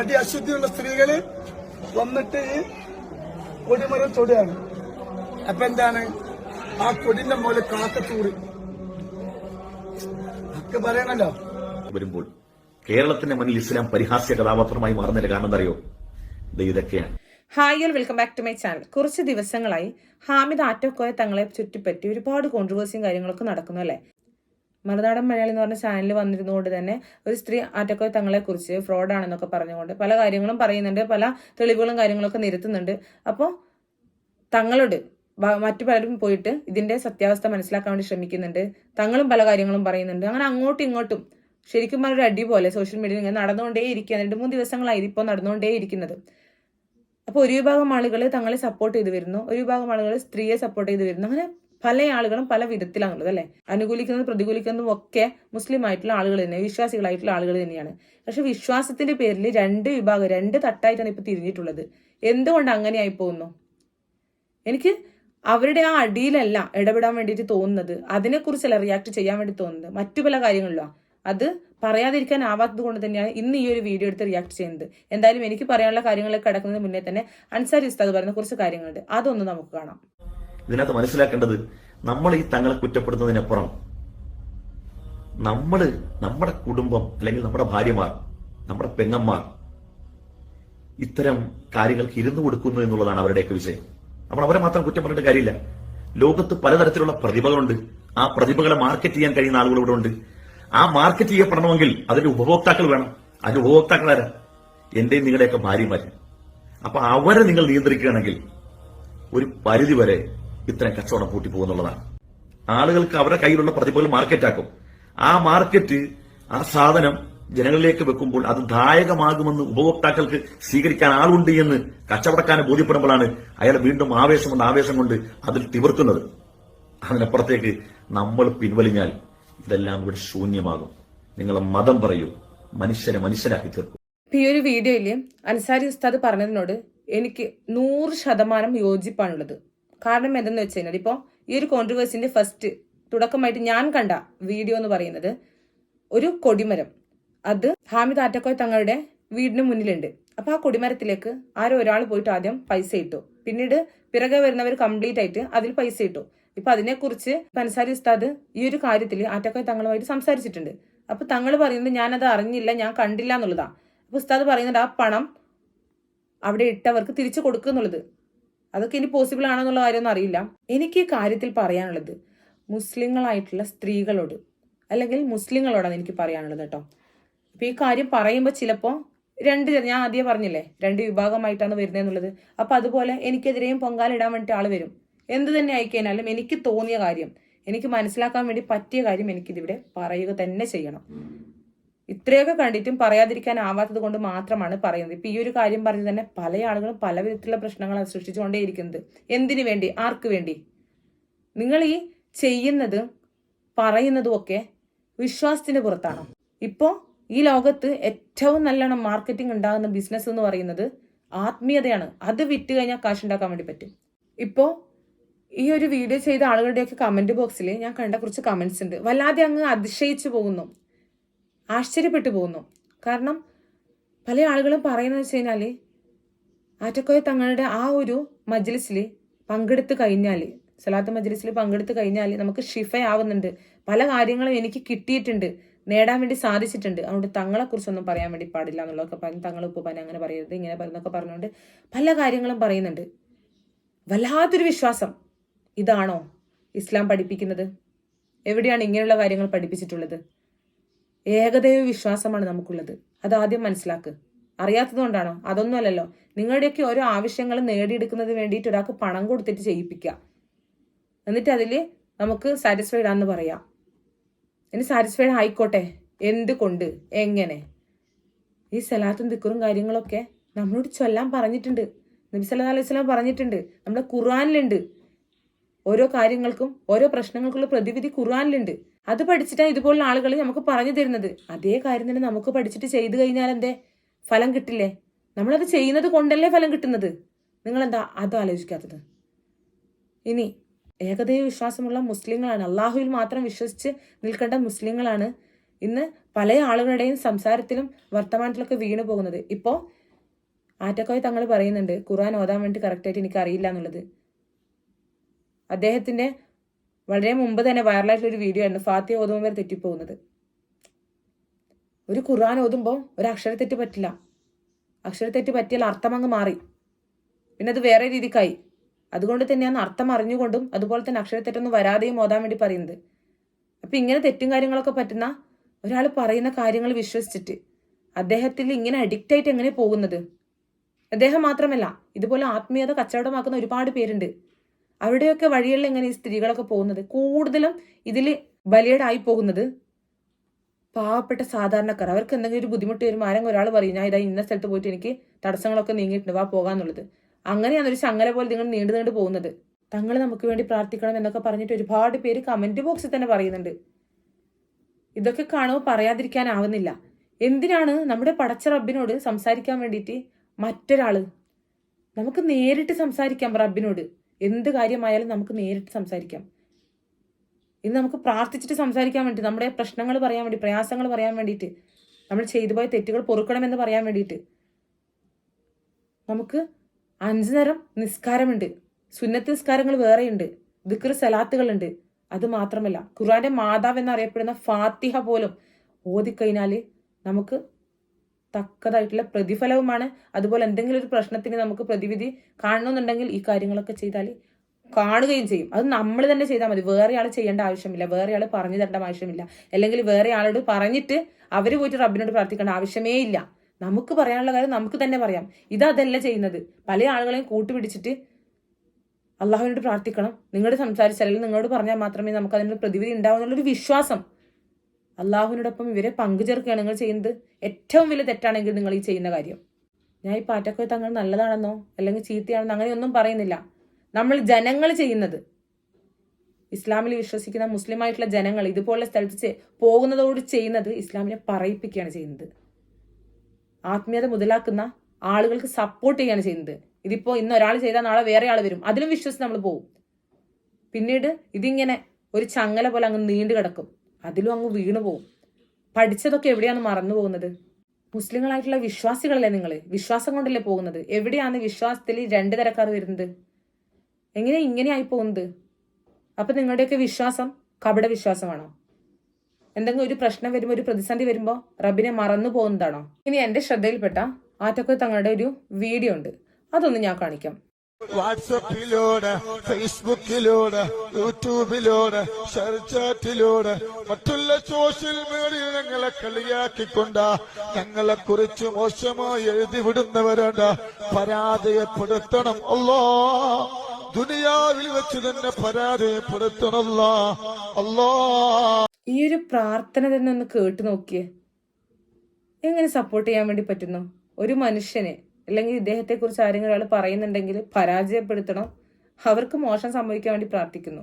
അടി അശുദ്ധിയുള്ള സ്ത്രീകൾ വന്നിട്ട് ഈ കൊടിമരം തൊടുകയാണ്. അപ്പൊ എന്താണ്? ആ കൊടിന്റെ മോലെ കാക്കത്തൂറ് ഒക്കെ പറയണല്ലോ. വരുമ്പോൾ കേരളത്തിന്റെ മുന്നിൽ ഇസ്ലാം പരിഹാസ്യ കഥാപാത്രമായി മാറുന്നതിന്റെ കാരണം എന്തറിയോ ദേ ഇതൊക്കെയാണ്. Hi all welcome back to my channel കുറച്ച് ദിവസങ്ങളായി ഹാമിദ് ആറ്റോക്കോയ തങ്ങളെ ചുറ്റിപ്പറ്റി ഒരുപാട് കോൺട്രവേഴ്സിയും കാര്യങ്ങളൊക്കെ നടക്കുന്നു അല്ലേ? മറുനാടൻ മലയാളി എന്ന് പറഞ്ഞ ചാനലിൽ വന്നിരുന്നുകൊണ്ട് തന്നെ ഒരു സ്ത്രീ ആറ്റക്കോയ തങ്ങളെ കുറിച്ച് ഫ്രോഡാണെന്നൊക്കെ പറഞ്ഞുകൊണ്ട് പല കാര്യങ്ങളും പറയുന്നുണ്ട് പല തെളിവുകളും കാര്യങ്ങളൊക്കെ നിരത്തുന്നുണ്ട്. അപ്പോൾ തങ്ങളോട് മറ്റു പലരും പോയിട്ട് ഇതിന്റെ സത്യാവസ്ഥ മനസ്സിലാക്കാൻ വേണ്ടി ശ്രമിക്കുന്നുണ്ട്. തങ്ങളും പല കാര്യങ്ങളും പറയുന്നുണ്ട്. അങ്ങനെ അങ്ങോട്ടും ഇങ്ങോട്ടും ശരിക്കും പറഞ്ഞ ഒരു അടി പോലെ സോഷ്യൽ മീഡിയയിൽ ഇങ്ങനെ നടന്നുകൊണ്ടേ ഇരിക്കുക രണ്ട് മൂന്ന് ദിവസങ്ങളായി ഇപ്പോൾ നടന്നുകൊണ്ടേ ഇരിക്കുന്നത്. അപ്പോൾ ഒരു വിഭാഗം ആളുകൾ തങ്ങളെ സപ്പോർട്ട് ചെയ്തു വരുന്നു. ഒരു വിഭാഗം ആളുകൾ സ്ത്രീയെ സപ്പോർട്ട് ചെയ്തു വരുന്നു. അങ്ങനെ പല ആളുകളും പല വിധത്തിലാണുള്ളത് അല്ലെ? അനുകൂലിക്കുന്നതും പ്രതികൂലിക്കുന്നതും ഒക്കെ മുസ്ലിം ആയിട്ടുള്ള ആളുകൾ തന്നെ വിശ്വാസികളായിട്ടുള്ള ആളുകൾ തന്നെയാണ്. പക്ഷെ വിശ്വാസത്തിന്റെ പേരിൽ രണ്ട് വിഭാഗം രണ്ട് തട്ടായിട്ടാണ് ഇപ്പൊ തിരിഞ്ഞിട്ടുള്ളത്. എന്തുകൊണ്ട് അങ്ങനെയായി പോകുന്നു എനിക്ക് അവരുടെ ആ അടിയിലല്ല ഇടപെടാൻ വേണ്ടിയിട്ട് തോന്നുന്നത്. അതിനെക്കുറിച്ചല്ല റിയാക്ട് ചെയ്യാൻ വേണ്ടി തോന്നുന്നത്. മറ്റു പല കാര്യങ്ങളിലോ. അത് പറയാതിരിക്കാൻ ആവാത്തത് കൊണ്ട് തന്നെയാണ് ഇന്ന് ഈ ഒരു വീഡിയോ എടുത്ത് റിയാക്ട് ചെയ്യുന്നത്. എന്തായാലും എനിക്ക് പറയാനുള്ള കാര്യങ്ങളൊക്കെ കിടക്കുന്നതിന് മുന്നേ തന്നെ അൻസാരി ഉസ്താദ് പറയുന്ന കുറച്ച് കാര്യങ്ങളുണ്ട്. അതൊന്ന് നമുക്ക് കാണാം. ഇതിനകത്ത് മനസ്സിലാക്കേണ്ടത് നമ്മൾ ഈ തങ്ങളെ കുറ്റപ്പെടുത്തുന്നതിനപ്പുറം നമ്മൾ നമ്മുടെ കുടുംബം അല്ലെങ്കിൽ നമ്മുടെ ഭാര്യമാർ നമ്മുടെ പെങ്ങന്മാർ ഇത്തരം കാര്യങ്ങൾക്ക് ഇരുന്നു കൊടുക്കുന്നു എന്നുള്ളതാണ് അവരുടെയൊക്കെ വിഷയം. നമ്മൾ അവരെ മാത്രം കുറ്റം പറഞ്ഞിട്ട് കാര്യമില്ല. ലോകത്ത് പലതരത്തിലുള്ള പ്രതിഭകളുണ്ട്. ആ പ്രതിഭകളെ മാർക്കറ്റ് ചെയ്യാൻ കഴിയുന്ന ആളുകൾ ഇവിടെ ഉണ്ട്. ആ മാർക്കറ്റ് ചെയ്യപ്പെടണമെങ്കിൽ അതിന്റെ ഉപഭോക്താക്കൾ വേണം. അതിന്റെ ഉപഭോക്താക്കൾ ആരാ? എന്റെയും നിങ്ങളുടെയൊക്കെ ഭാര്യമാര്. അപ്പൊ അവരെ നിങ്ങൾ നിയന്ത്രിക്കുകയാണെങ്കിൽ ഒരു പരിധി വരെ ഇത്തരം കച്ചവടം പൂട്ടി പോകുന്നുള്ളതാണ്. ആളുകൾക്ക് അവരുടെ കയ്യിലുള്ള പ്രതിഭകൾ മാർക്കറ്റാക്കും ആ മാർക്കറ്റ് ആ സാധനം ജനങ്ങളിലേക്ക് വെക്കുമ്പോൾ അത് ദായകമാകുമെന്ന് ഉപഭോക്താക്കൾക്ക് സ്വീകരിക്കാൻ ആളുണ്ട് എന്ന് കച്ചവടക്കാരനെ ബോധ്യപ്പെടുമ്പോഴാണ് അയാൾ വീണ്ടും ആവേശം കൊണ്ട് ആവേശം കൊണ്ട് അതിൽ തിവർക്കുന്നത്. അതിനപ്പുറത്തേക്ക് നമ്മൾ പിൻവലിഞ്ഞാൽ ഇതെല്ലാം ഇവിടെ ശൂന്യമാകും. നിങ്ങളെ മതം പറയൂ. മനുഷ്യനെ മനുഷ്യനാക്കി തീർക്കും. ഈ ഒരു വീഡിയോയിൽ അൻസാരി ഉസ്താദ് പറഞ്ഞതിനോട് എനിക്ക് നൂറ് ശതമാനം യോജിപ്പാണുള്ളത്. കാരണം എന്തെന്ന് വെച്ച് കഴിഞ്ഞാൽ ഇപ്പോൾ ഈ ഒരു കോൺട്രവേഴ്സിന്റെ ഫസ്റ്റ് തുടക്കമായിട്ട് ഞാൻ കണ്ട വീഡിയോ എന്ന് പറയുന്നത് ഒരു കൊടിമരം. അത് ഹാമിദ് ആറ്റക്കോയ് തങ്ങളുടെ വീടിന് മുന്നിലുണ്ട്. അപ്പൊ ആ കൊടിമരത്തിലേക്ക് ആരോ ഒരാൾ പോയിട്ട് ആദ്യം പൈസ ഇട്ടു. പിന്നീട് പിറകെ വരുന്നവർ കംപ്ലീറ്റ് ആയിട്ട് അതിൽ പൈസ ഇട്ടു. ഇപ്പൊ അതിനെക്കുറിച്ച് പൻസാരി ഉസ്താദ് ഈ ഒരു കാര്യത്തിൽ ആറ്റക്കോയ് തങ്ങളുമായിട്ട് സംസാരിച്ചിട്ടുണ്ട്. അപ്പൊ തങ്ങൾ പറയുന്നത് ഞാനത് അറിഞ്ഞില്ല ഞാൻ കണ്ടില്ല എന്നുള്ളതാണ് അപ്പൊ ഉസ്താദ് പറയുന്നത് ആ പണം അവിടെ ഇട്ടവർക്ക് തിരിച്ചു കൊടുക്കുക എന്നുള്ളത്. അതൊക്കെ ഇനി പോസിബിൾ ആണെന്നുള്ള കാര്യമൊന്നും അറിയില്ല. എനിക്ക് ഈ കാര്യത്തിൽ പറയാനുള്ളത് മുസ്ലിങ്ങളായിട്ടുള്ള സ്ത്രീകളോട് അല്ലെങ്കിൽ മുസ്ലിങ്ങളോടാണ് എനിക്ക് പറയാനുള്ളത് കേട്ടോ. അപ്പൊ ഈ കാര്യം പറയുമ്പോൾ ചിലപ്പോൾ രണ്ട് ഞാൻ ആദ്യം പറഞ്ഞില്ലേ രണ്ട് വിഭാഗമായിട്ടാണ് വരുന്നത് എന്നുള്ളത്. അപ്പൊ അതുപോലെ എനിക്കെതിരെയും പൊങ്കാലിടാൻ വേണ്ടിയിട്ട് ആൾ വരും. എന്ത് തന്നെ ആയിക്കഴിഞ്ഞാലും എനിക്ക് തോന്നിയ കാര്യം എനിക്ക് മനസ്സിലാക്കാൻ വേണ്ടി പറ്റിയ കാര്യം എനിക്കിതിവിടെ പറയുക തന്നെ ചെയ്യണം. ഇത്രയൊക്കെ കണ്ടിട്ടും പറയാതിരിക്കാൻ ആവാത്തത് കൊണ്ട് മാത്രമാണ് പറയുന്നത്. ഇപ്പൊ ഈ ഒരു കാര്യം പറഞ്ഞ് തന്നെ പല ആളുകളും പല വിധത്തിലുള്ള പ്രശ്നങ്ങളാണ് സൃഷ്ടിച്ചുകൊണ്ടേയിരിക്കുന്നത്. എന്തിനു വേണ്ടി? ആർക്ക് വേണ്ടി? നിങ്ങൾ ഈ ചെയ്യുന്നത് പറയുന്നതും ഒക്കെ വിശ്വാസത്തിന് പുറത്താണ്. ഇപ്പോ ഈ ലോകത്ത് ഏറ്റവും നല്ലോണം മാർക്കറ്റിംഗ് ഉണ്ടാകുന്ന ബിസിനസ് എന്ന് പറയുന്നത് ആത്മീയതയാണ്. അത് വിറ്റ് കഴിഞ്ഞാൽ കാശ് ഉണ്ടാക്കാൻ വേണ്ടി പറ്റും. ഇപ്പോ ഈ ഒരു വീഡിയോ ചെയ്ത ആളുകളുടെയൊക്കെ കമന്റ് ബോക്സിൽ ഞാൻ കണ്ട കുറച്ച് കമന്റ്സ് ഉണ്ട്. വല്ലാതെ അങ്ങ് അതിശയിച്ചു പോകുന്നു. ആശ്ചര്യപ്പെട്ടു പോകുന്നു. കാരണം പല ആളുകളും പറയുന്നത് വെച്ച് കഴിഞ്ഞാൽ ആറ്റക്കോയ തങ്ങളുടെ ആ ഒരു മജ്ലിസിൽ പങ്കെടുത്ത് കഴിഞ്ഞാൽ സലാത്ത് മജ്ലിസിൽ പങ്കെടുത്ത് കഴിഞ്ഞാൽ നമുക്ക് ഷിഫയാവുന്നുണ്ട്. പല കാര്യങ്ങളും എനിക്ക് കിട്ടിയിട്ടുണ്ട് നേടാൻ വേണ്ടി സാധിച്ചിട്ടുണ്ട്. അതുകൊണ്ട് തങ്ങളെ കുറിച്ചൊന്നും പറയാൻ വേണ്ടി പാടില്ല എന്നുള്ളതൊക്കെ പറഞ്ഞ് തങ്ങൾ ഉപ്പുപാൻ അങ്ങനെ പറയരുത് ഇങ്ങനെ പറയുന്നൊക്കെ പറഞ്ഞുകൊണ്ട് പല കാര്യങ്ങളും പറയുന്നുണ്ട്. വല്ലാത്തൊരു വിശ്വാസം ഇതാണോ ഇസ്ലാം പഠിപ്പിക്കുന്നത്? എവിടെയാണ് ഇങ്ങനെയുള്ള കാര്യങ്ങൾ പഠിപ്പിച്ചിട്ടുള്ളത്? ഏകദൈവ വിശ്വാസമാണ് നമുക്കുള്ളത്. അത് ആദ്യം മനസ്സിലാക്ക്. അറിയാത്തത് കൊണ്ടാണോ? അതൊന്നും അല്ലല്ലോ. നിങ്ങളുടെയൊക്കെ ഓരോ ആവശ്യങ്ങൾ നേടിയെടുക്കുന്നത് വേണ്ടിയിട്ട് ഒരാൾക്ക് പണം കൊടുത്തിട്ട് ചെയ്യിപ്പിക്കുക. എന്നിട്ട് അതിൽ നമുക്ക് സാറ്റിസ്ഫൈഡ് ആണെന്ന് പറയാം. ഇനി സാറ്റിസ്ഫൈഡ് ആയിക്കോട്ടെ. എന്തുകൊണ്ട്? എങ്ങനെ? ഈ സലാത്തും ദിക്കറും കാര്യങ്ങളൊക്കെ നമ്മളോട് ചൊല്ലാൻ പറഞ്ഞിട്ടുണ്ട്. നബി സല്ലാ അലൈഹി സ്വലാം പറഞ്ഞിട്ടുണ്ട്. നമ്മുടെ ഖുർആനിലുണ്ട്. ഓരോ കാര്യങ്ങൾക്കും ഓരോ പ്രശ്നങ്ങൾക്കുള്ള പ്രതിവിധി ഖുർആാനിലുണ്ട്. അത് പഠിച്ചിട്ടാണ് ഇതുപോലുള്ള ആളുകൾ നമുക്ക് പറഞ്ഞു തരുന്നത്. അതേ കാര്യം തന്നെ നമുക്ക് പഠിച്ചിട്ട് ചെയ്തു കഴിഞ്ഞാൽ എന്തേ? ഫലം കിട്ടില്ലേ? നമ്മളത് ചെയ്യുന്നത് കൊണ്ടല്ലേ ഫലം കിട്ടുന്നത്? നിങ്ങൾ എന്താ അത് ആലോചിക്കാത്തത്? ഇനി ഏകദൈവ വിശ്വാസമുള്ള മുസ്ലിങ്ങളാണ്. അള്ളാഹുവിൽ മാത്രം വിശ്വസിച്ച് നിൽക്കേണ്ട മുസ്ലിങ്ങളാണ് ഇന്ന് പല ആളുകളുടെയും സംസാരത്തിലും വർത്തമാനത്തിലൊക്കെ വീണു പോകുന്നത്. ഇപ്പോൾ ആറ്റക്കോയ തങ്ങൾ പറയുന്നുണ്ട് ഖുർആൻ ഓതാൻ വേണ്ടി കറക്റ്റായിട്ട് എനിക്ക് അറിയില്ല എന്നുള്ളത്. അദ്ദേഹത്തിന്റെ വളരെ മുമ്പ് തന്നെ വൈറലായിട്ടുള്ള ഒരു വീഡിയോ ആയിരുന്നു ഫാത്തിയ ഓതുമ്പോൾ വരെ തെറ്റിപ്പോകുന്നത്. ഒരു ഖുർആൻ ഓതുമ്പോൾ ഒരു അക്ഷരത്തെറ്റ് പറ്റില്ല. അക്ഷരത്തെറ്റ് പറ്റിയാൽ അർത്ഥം അങ്ങ് മാറി. പിന്നെ അത് വേറെ രീതിക്കായി. അതുകൊണ്ട് തന്നെയാണ് അർത്ഥം അറിഞ്ഞുകൊണ്ടും അതുപോലെ തന്നെ അക്ഷരത്തെറ്റൊന്നും വരാതെയും ഓതാൻ വേണ്ടി പറയുന്നത്. അപ്പൊ ഇങ്ങനെ തെറ്റും കാര്യങ്ങളൊക്കെ പറ്റുന്ന ഒരാൾ പറയുന്ന കാര്യങ്ങൾ വിശ്വസിച്ചിട്ട് അദ്ദേഹത്തിൽ ഇങ്ങനെ അഡിക്റ്റ് ആയിട്ട് എങ്ങനെ പോകുന്നത്? അദ്ദേഹം മാത്രമല്ല ഇതുപോലെ ആത്മീയത കച്ചവടമാക്കുന്ന ഒരുപാട് പേരുണ്ട്. അവിടെയൊക്കെ വഴികളിൽ എങ്ങനെ ഈ സ്ത്രീകളൊക്കെ പോകുന്നത്? കൂടുതലും ഇതിൽ ബലിയടായി പോകുന്നത് പാവപ്പെട്ട സാധാരണക്കാർ. അവർക്ക് എന്തെങ്കിലും ഒരു ബുദ്ധിമുട്ട് വരുമ്പോൾ ആരെങ്കിലും ഒരാൾ പറയും ഞാൻ ഇതാ ഇന്ന സ്ഥലത്ത് പോയിട്ട് എനിക്ക് തടസ്സങ്ങളൊക്കെ നീങ്ങിയിട്ടുണ്ട് വാ പോകാന്നുള്ളത് അങ്ങനെയാണ് ഒരു ചങ്ങല പോലെ നിങ്ങൾ നീണ്ടു നീണ്ടു പോകുന്നത്. തങ്ങൾ നമുക്ക് വേണ്ടി പ്രാർത്ഥിക്കണം എന്നൊക്കെ പറഞ്ഞിട്ട് ഒരുപാട് പേര് കമന്റ് ബോക്സിൽ തന്നെ പറയുന്നുണ്ട്. ഇതൊക്കെ കാണുമ്പോൾ പറയാതിരിക്കാനാവുന്നില്ല. എന്തിനാണ് നമ്മുടെ പടച്ച റബ്ബിനോട് സംസാരിക്കാൻ വേണ്ടിയിട്ട് മറ്റൊരാൾ? നമുക്ക് നേരിട്ട് സംസാരിക്കാം റബ്ബിനോട്. എന്ത് കാര്യമായാലും നമുക്ക് നേരിട്ട് സംസാരിക്കാം. ഇന്ന് നമുക്ക് പ്രാർത്ഥിച്ചിട്ട് സംസാരിക്കാൻ വേണ്ടി നമ്മുടെ പ്രശ്നങ്ങൾ പറയാൻ വേണ്ടി പ്രയാസങ്ങൾ പറയാൻ വേണ്ടിയിട്ട് നമ്മൾ ചെയ്തു പോയ തെറ്റുകൾ പൊറുക്കണമെന്ന് പറയാൻ വേണ്ടിയിട്ട് നമുക്ക് അഞ്ചു നേരം നിസ്കാരമുണ്ട്. സുന്നത്ത് നിസ്കാരങ്ങൾ വേറെയുണ്ട്. ദിക്ർ സലാത്തുകളുണ്ട്. അത് മാത്രമല്ല ഖുർആന്റെ മാതാവ് എന്നറിയപ്പെടുന്ന ഫാത്തിഹ പോലും ഓതിക്കഴിഞ്ഞാൽ നമുക്ക് തക്കതായിട്ടുള്ള പ്രതിഫലവുമാണ്. അതുപോലെ എന്തെങ്കിലും ഒരു പ്രശ്നത്തിന് നമുക്ക് പ്രതിവിധി കാണണമെന്നുണ്ടെങ്കിൽ ഈ കാര്യങ്ങളൊക്കെ ചെയ്താൽ കാണുകയും ചെയ്യും. അത് നമ്മൾ തന്നെ ചെയ്താൽ മതി. വേറെ ആൾ ചെയ്യേണ്ട ആവശ്യമില്ല. വേറെ ആൾ പറഞ്ഞു തരേണ്ട ആവശ്യമില്ല. അല്ലെങ്കിൽ വേറെ ആളോട് പറഞ്ഞിട്ട് അവർ പോയിട്ട് റബ്ബിനോട് പ്രാർത്ഥിക്കേണ്ട ആവശ്യമേ ഇല്ല. നമുക്ക് പറയാനുള്ള കാര്യം നമുക്ക് തന്നെ പറയാം. ഇത് അതല്ല ചെയ്യുന്നത്. പല ആളുകളെയും കൂട്ടുപിടിച്ചിട്ട് അള്ളാഹുവിനോട് പ്രാർത്ഥിക്കണം. നിങ്ങളോട് സംസാരിച്ചാൽ നിങ്ങളോട് പറഞ്ഞാൽ മാത്രമേ നമുക്ക് അതിനൊരു പ്രതിവിധി ഉണ്ടാവുന്നുള്ളൊരു വിശ്വാസം അള്ളാഹുവിനോടൊപ്പം ഇവരെ പങ്കുചേർക്കുകയാണ് നിങ്ങൾ ചെയ്യുന്നത്. ഏറ്റവും വലിയ തെറ്റാണെങ്കിൽ നിങ്ങൾ ഈ ചെയ്യുന്ന കാര്യം. ഞാൻ ഈ പാറ്റക്കോയ തങ്ങൾ നല്ലതാണെന്നോ അല്ലെങ്കിൽ ചീത്തയാണെന്നോ അങ്ങനെയൊന്നും പറയുന്നില്ല. നമ്മൾ ജനങ്ങൾ ചെയ്യുന്നത്. ഇസ്ലാമിൽ വിശ്വസിക്കുന്ന മുസ്ലിം ആയിട്ടുള്ള ജനങ്ങൾ ഇതുപോലെ സ്ഥലത്ത് പോകുന്നതോട് ചെയ്യുന്നത് ഇസ്ലാമിനെ പറയിപ്പിക്കുകയാണ് ചെയ്യുന്നത്. ആത്മീയത മുതലാക്കുന്ന ആളുകൾക്ക് സപ്പോർട്ട് ചെയ്യാണ് ചെയ്യുന്നത്. ഇതിപ്പോ ഇന്ന് ഒരാൾ ചെയ്താൽ നാളെ വേറെ ആൾ വരും. അതിലും വിശ്വസിച്ച് നമ്മൾ പോകും. പിന്നീട് ഇതിങ്ങനെ ഒരു ചങ്ങല പോലെ അങ്ങ് നീണ്ടു കിടക്കും അതിലും അങ്ങ് വീണു പോകും പഠിച്ചതൊക്കെ എവിടെയാണ് മറന്നു പോകുന്നത്? മുസ്ലിങ്ങളായിട്ടുള്ള വിശ്വാസികളല്ലേ നിങ്ങൾ വിശ്വാസം കൊണ്ടല്ലേ പോകുന്നത്? എവിടെയാണ് വിശ്വാസത്തിൽ രണ്ട് തരക്കാർ വരുന്നത്? എങ്ങനെ ഇങ്ങനെയായി പോകുന്നത്? അപ്പൊ നിങ്ങളുടെയൊക്കെ വിശ്വാസം കപട വിശ്വാസമാണോ? എന്തെങ്കിലും ഒരു പ്രശ്നം വരുമ്പോൾ ഒരു പ്രതിസന്ധി വരുമ്പോൾ റബ്ബിനെ മറന്നു പോകുന്നതാണോ? ഇനി എന്റെ ശ്രദ്ധയിൽപ്പെട്ട ആറ്റക്കൊരു തങ്ങളുടെ ഒരു വീഡിയോ ഉണ്ട്. അതൊന്ന് ഞാൻ കാണിക്കാം. വാട്സപ്പിലൂടെ ഫേസ്ബുക്കിലൂടെ യൂട്യൂബിലൂടെ ഷെയർചാറ്റിലൂടെ മറ്റുള്ള സോഷ്യൽ മീഡിയ ഞങ്ങളെ കളിയാക്കിക്കൊണ്ട് ഞങ്ങളെ കുറിച്ച് മോശമായി എഴുതി വിടുന്നവരുണ്ട്. പരാജയപ്പെടുത്തണം അല്ലോ. ദുനിയാവിൽ വെച്ച് തന്നെ പരാജയപ്പെടുത്തണല്ലോ. അല്ലോ. ഈ ഒരു പ്രാർത്ഥന തന്നെ ഒന്ന് കേട്ടു നോക്കിയേ. എങ്ങനെ സപ്പോർട്ട് ചെയ്യാൻ വേണ്ടി പറ്റുന്നു? ഒരു മനുഷ്യനെ. അല്ലെങ്കിൽ ഇദ്ദേഹത്തെ കുറിച്ച് ആരെങ്കിലും ഒരാൾ പറയുന്നുണ്ടെങ്കിൽ പരാജയപ്പെടുത്തണം. അവർക്ക് മോശം സംഭവിക്കാൻ വേണ്ടി പ്രാർത്ഥിക്കുന്നു.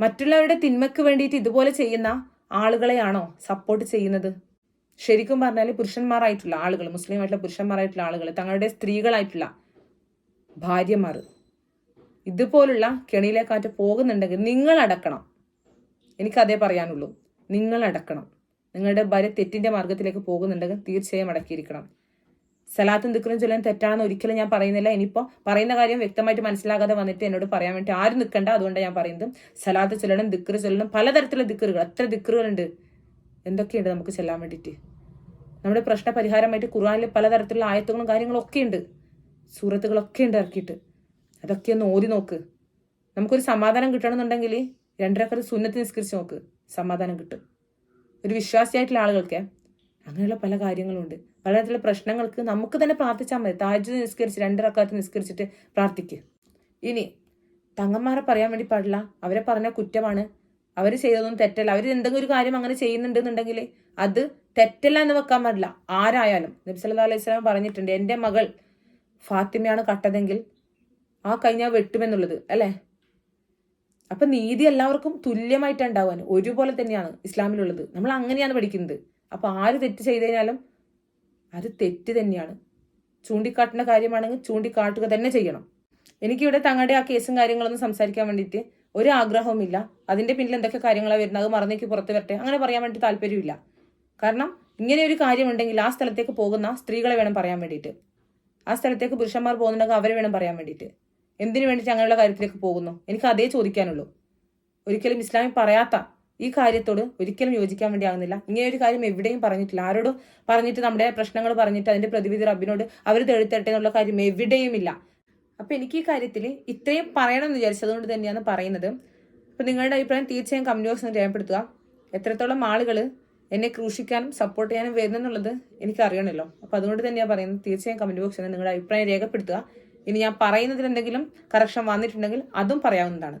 മറ്റുള്ളവരുടെ തിന്മയ്ക്ക് വേണ്ടിയിട്ട് ഇതുപോലെ ചെയ്യുന്ന ആളുകളെയാണോ സപ്പോർട്ട് ചെയ്യുന്നത്? ശരിക്കും പറഞ്ഞാൽ പുരുഷന്മാരായിട്ടുള്ള ആളുകൾ മുസ്ലിം ആയിട്ടുള്ള പുരുഷന്മാരായിട്ടുള്ള ആളുകൾ തങ്ങളുടെ സ്ത്രീകളായിട്ടുള്ള ഭാര്യമാർ ഇതുപോലുള്ള കെണിയിലേക്കാറ്റ് പോകുന്നുണ്ടെങ്കിൽ നിങ്ങൾ അടക്കണം. എനിക്കതേ പറയാനുള്ളൂ. നിങ്ങൾ അടക്കണം. നിങ്ങളുടെ ഭാര്യ തെറ്റിന്റെ മാർഗത്തിലേക്ക് പോകുന്നുണ്ടെങ്കിൽ തീർച്ചയായും അടക്കിയിരിക്കണം. സലാത്തും ദിക്കറും ചൊല്ലാൻ തെറ്റാണെന്ന് ഒരിക്കലും ഞാൻ പറയുന്നില്ല. ഇനിയിപ്പോൾ പറയുന്ന കാര്യം വ്യക്തമായിട്ട് മനസ്സിലാകാതെ വന്നിട്ട് എന്നോട് പറയാൻ വേണ്ടി ആരും നിൽക്കണ്ട. അതുകൊണ്ടാണ് ഞാൻ പറയുന്നത്. സലാത്ത് ചൊല്ലണം ദിക്കറ് ചൊല്ലണം പലതരത്തിലുള്ള ദിക്കറുകൾ എത്ര ദിക്കറുകളുണ്ട്. എന്തൊക്കെയുണ്ട് നമുക്ക് ചെല്ലാൻ വേണ്ടിയിട്ട്? നമ്മുടെ പ്രശ്ന പരിഹാരമായിട്ട് ഖുർആാനിൽ പലതരത്തിലുള്ള ആയത്തുകളും കാര്യങ്ങളും ഒക്കെ ഉണ്ട്. സൂറത്തുകളൊക്കെ ഉണ്ട് ഇറക്കിയിട്ട്. അതൊക്കെ ഒന്ന് ഓതി നോക്ക്. നമുക്കൊരു സമാധാനം കിട്ടണമെന്നുണ്ടെങ്കിൽ രണ്ടരക്കര സുന്നത്ത് നിസ്കരിച്ച് നോക്ക്. സമാധാനം കിട്ടും. ഒരു വിശ്വാസിയായിട്ടുള്ള ആളുകൾക്ക് അങ്ങനെയുള്ള പല കാര്യങ്ങളുണ്ട് പലതരത്തിലുള്ള പ്രശ്നങ്ങൾക്ക് നമുക്ക് തന്നെ പ്രാർത്ഥിച്ചാൽ മതി. താജ് നിസ്കരിച്ച് രണ്ടിറക്കാത്ത നിസ്കരിച്ചിട്ട് പ്രാർത്ഥിക്കുക ഇനി തങ്ങന്മാരെ പറയാൻ വേണ്ടി പാടില്ല. അവരെ പറഞ്ഞ കുറ്റമാണ്. അവർ ചെയ്തതൊന്നും തെറ്റല്ല. അവർ എന്തെങ്കിലും ഒരു കാര്യം അങ്ങനെ ചെയ്യുന്നുണ്ടെന്നുണ്ടെങ്കിൽ അത് തെറ്റല്ല എന്ന് വെക്കാൻ പാടില്ല. ആരായാലും. നബി സല്ലല്ലാഹു അലൈഹി സ്വലാം പറഞ്ഞിട്ടുണ്ട് എന്റെ മകൾ ഫാത്തിമയാണ് കട്ടതെങ്കിൽ ആ കൈ ഞാൻ വെട്ടുമെന്നുള്ളത്. അല്ലേ? അപ്പൊ നീതി എല്ലാവർക്കും തുല്യമായിട്ടാണ് ഉണ്ടാവാൻ. ഒരുപോലെ തന്നെയാണ് ഇസ്ലാമിലുള്ളത്. നമ്മൾ അങ്ങനെയാണ് പഠിക്കുന്നത്. അപ്പോൾ ആര് തെറ്റ് ചെയ്തു കഴിഞ്ഞാലും അത് തെറ്റ് തന്നെയാണ്. ചൂണ്ടിക്കാട്ടുന്ന കാര്യമാണെങ്കിൽ ചൂണ്ടിക്കാട്ടുക തന്നെ ചെയ്യണം. എനിക്കിവിടെ തങ്ങളുടെ ആ കേസും കാര്യങ്ങളൊന്നും സംസാരിക്കാൻ വേണ്ടിയിട്ട് ഒരു ആഗ്രഹവും ഇല്ല അതിന്റെ പിന്നിൽ എന്തൊക്കെ കാര്യങ്ങളാണ് വരുന്നത്? അത് മറന്നേക്ക് പുറത്ത് വരട്ടെ. അങ്ങനെ പറയാൻ വേണ്ടി താല്പര്യമില്ല. കാരണം ഇങ്ങനെ ഒരു കാര്യമുണ്ടെങ്കിൽ ആ സ്ഥലത്തേക്ക് പോകുന്ന സ്ത്രീകളെ വേണം പറയാൻ വേണ്ടിയിട്ട്. ആ സ്ഥലത്തേക്ക് പുരുഷന്മാർ പോകുന്നുണ്ടെങ്കിൽ അവരെ വേണം പറയാൻ വേണ്ടിയിട്ട്. എന്തിനു വേണ്ടിയിട്ട് അങ്ങനെയുള്ള കാര്യത്തിലേക്ക് പോകുന്നു? എനിക്ക് അതേ ചോദിക്കാനുള്ളൂ. ഒരിക്കലും ഇസ്ലാമിൽ പറയാത്ത ഈ കാര്യത്തോട് ഒരിക്കലും യോജിക്കാൻ വേണ്ടി ആകുന്നില്ല ഇങ്ങനെ ഒരു കാര്യം എവിടെയും പറഞ്ഞിട്ടില്ല. ആരോടും പറഞ്ഞിട്ട് നമ്മുടെ പ്രശ്നങ്ങൾ പറഞ്ഞിട്ട് അതിന്റെ പ്രതിവിധി റബ്ബിനോട് അവർ തെളിത്തട്ടെ എന്നുള്ള കാര്യം എവിടെയും ഇല്ല അപ്പൊ എനിക്ക് ഈ കാര്യത്തിൽ ഇത്രയും പറയണം എന്ന് വിചാരിച്ചതുകൊണ്ട് തന്നെയാണ് പറയുന്നത്. അപ്പൊ നിങ്ങളുടെ അഭിപ്രായം തീർച്ചയായും കമന്റ് ബോക്സിൽ രേഖപ്പെടുത്തുക. എത്രത്തോളം ആളുകൾ എന്നെ ക്രൂശിക്കാനും സപ്പോർട്ട് ചെയ്യാനും വരുന്നെന്നുള്ളത് എനിക്ക് അറിയണമല്ലോ അപ്പൊ അതുകൊണ്ട് തന്നെയാണ് പറയുന്നത്. തീർച്ചയായും കമന്റ് ബോക്സിൽ നിങ്ങളുടെ അഭിപ്രായം രേഖപ്പെടുത്തുക. ഇനി ഞാൻ പറയുന്നതിൽ എന്തെങ്കിലും കറക്ഷൻ വന്നിട്ടുണ്ടെങ്കിൽ അതും പറയാവുന്നതാണ്.